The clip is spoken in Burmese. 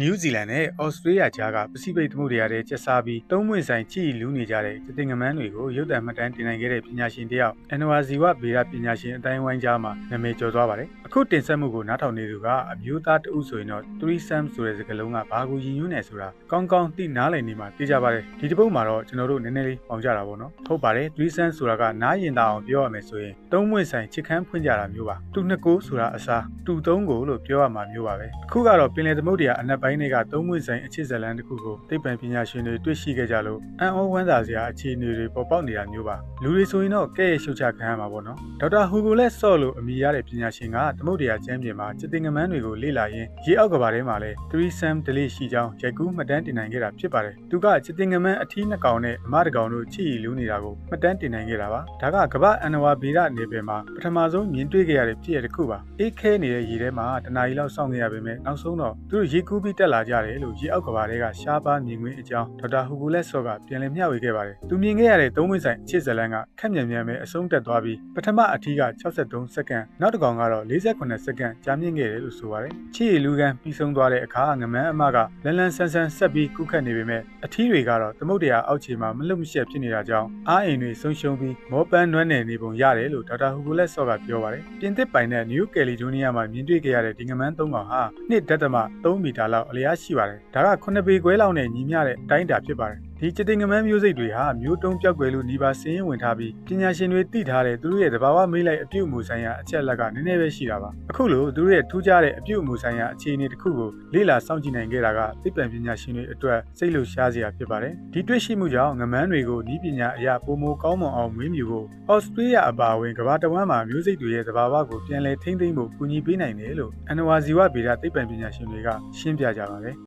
နယူးဇီလန်နဲ့ဩစတြေးလျကြားကပစိဖိတ်သမုဒ္ဒရာထဲကျက်စားပြီးသုံးမွင့်ဆိုင်ကြည်လူးနေကြတဲ့တည်ငမန်းတွေကိုရုပ်သံမှတ်တမ်းတင်နိုင်ခဲ့တဲ့ပညာရှင်တယောက်အန်နဝါဇီဝဗေဒပညာရှင်အတိုင်းဝိုင်းကြားမှာနာမည်ကျော်သွားပါတယ်။အခုတင်ဆက်မှုကိုနားထောင်နေသူကအမျိုးသားတဦးဆိုရင်တော့ threesome ဆိုတဲ့စကားလုံးကဘာကိုရည်ညွှန်းနေဆိုတာကောင်းကောင်းသိနားလည်နေမှာသိကြပါတယ်။ဒီတစ်ပုဒ်မှာတော့ကျွန်တော်တို့နည်းနည်းလေးပေါင်ကြတာပေါ့နော်။ဟုတ်ပါတယ် threesome ဆိုတာကနားရင်သားအောင်ပြောရမယ်ဆိုရင်သုံးမွင့်ဆိုင်ချစ်ခမ်းဖွင့်ကြတာမျိုးပါ။တူနှစ်ကိုဆိုတာအစားတူသုံးကိုလို့ပြောရမှာမျိုးပါပဲ။အခုကတော့ပင်လယ်သမုဒ္ဒရာအနက်ပိုင်းတွေကသုံးမွင့်ဆိုင်အခြေဇလန်တစ်ခုကိုသိပ္ပံပညာရှင်တွေတွေ့ရှိခဲ့ကြလို့အံ့ဩဝမ်းသာစရာအခြေအနေတွေပေါ်ပေါက်နေတာမျိုးပါလူတွေဆိုရင်တော့ကဲ့ရဲ့ရှုတ်ချခံရမှာပေါ့နော်ဒေါက်တာဟူဂိုလက်ဆော့လို့အမည်ရတဲ့ပညာရှင်ကသမုဒ္ဒရာကျမ်းပြင်မှာစစ်တင်ငမန်းတွေကိုလေ့လာရင်းရေအောက်ကဘာထဲမှာလဲ3 delay ရှိကြောင်းရိုက်ကူးမှတ်တမ်းတင်နိုင်ခဲ့တာဖြစ်ပါတယ်သူကစစ်တင်ငမန်းအထီးနှစ်ကောင်နဲ့အမတစ်ကောင်တို့ချီရီလူးနေတာကိုမှတ်တမ်းတင်နိုင်ခဲ့တာပါဒါကကမ္ဘာအန်နဝါဗေဒနေပယ်မှာပထမဆုံးမြင်တွေ့ခဲ့ရတဲ့ဖြစ်ရတစ်ခုပါအေးခဲနေတဲ့ရေထဲမှာတနားရီလောက်စောင့်ခဲ့ရပေမဲ့နောက်ဆုံးတော့သူတို့ရေကူးပြီးတက်လာကြတယ်လို့ရေအောက်ကဘာတွေကရှားပါမြင်ကွင်းအကြောင်းဒေါက်တာဟူဂိုလက်ဆော့ကပြန်လည်မျှဝေခဲ့ပါတယ်သူမြင်ခဲ့ရတဲ့သုံးဝင်းဆိုင်အခြေဇလန်ကခက်မြန်မြန်ပဲအဆုံးတက်သွားပြီးပထမအထီးက63စက္ကန့်နောက်တစ်ကောင်ကတော့48စက္ကန့်ကြာမြင့်ခဲ့တယ်လို့ဆိုပါတယ်ချီရီလူကန်ပြီးဆုံးသွားတဲ့အခါငမန်းအမကလန်လန်ဆန်းဆန်းဆက်ပြီးကုခတ်နေပေမဲ့အထီးတွေကတော့သမုတ်တရားအောက်ခြေမှာမလွတ်မရှက်ဖြစ်နေတာကြောင့်အားအိမ်တွေဆုံးရှုံးပြီးမောပန်းနွမ်းနယ်နေပုံရတယ်လို့ဒေါက်တာဟူဂိုလက်ဆော့ကပြောပါတယ်ပြင်သစ်ပိုင်တဲ့နယူးကယ်လီဒိုနီးယားမှာမြင်တွေ့ခဲ့ရတဲ့ဒီငမန်း၃ကောင်ဟာနှစ်ဒသမ3မီတာလောက်အလျားရှိပါတယ်ဒါက9ပေခွဲလောက်နဲ့ညီမျှတဲ့တိုင်းတာဖြစ်ပါတယ် ဒီချတင်ငမန်းမျိုးစိတ်တွေဟာမျိုးတုံးပြောက်ွယ်လို့နှီးပါစင်းရင်ဝင်ထားပြီးပညာရှင်တွေသိထားတဲ့သူတို့ရဲ့တဘာဝမေးလိုက်အပြုတ်အမူဆိုင်ရာအချက်အလက်ကနည်းနည်းပဲရှိတာပါအခုလိုသူတို့ရဲ့ထူးခြားတဲ့အပြုတ်အမူဆိုင်ရာအခြေအနေတစ်ခုကိုလေ့လာစောင့်ကြည့်နိုင်ခဲ့တာကသိပ္ပံပညာရှင်တွေအတွက်စိတ်လှုပ်ရှားစရာဖြစ်ပါတယ်ဒီတွေ့ရှိမှုကြောင့်ငမန်းတွေကိုဤပညာအရာပုံမကောင်းမွန်အောင်မွေးမြူဖို့ဩစတြေးလျအပါအဝင်ကမ္ဘာတစ်ဝန်းမှာမျိုးစိတ်တွေရဲ့တဘာဝကိုပြန်လည်ထိန်းသိမ်းဖို့ကူညီပေးနိုင်တယ်လို့အန်နဝါဇီဝဗေဒသိပ္ပံပညာရှင်တွေကရှင်းပြကြပါတယ်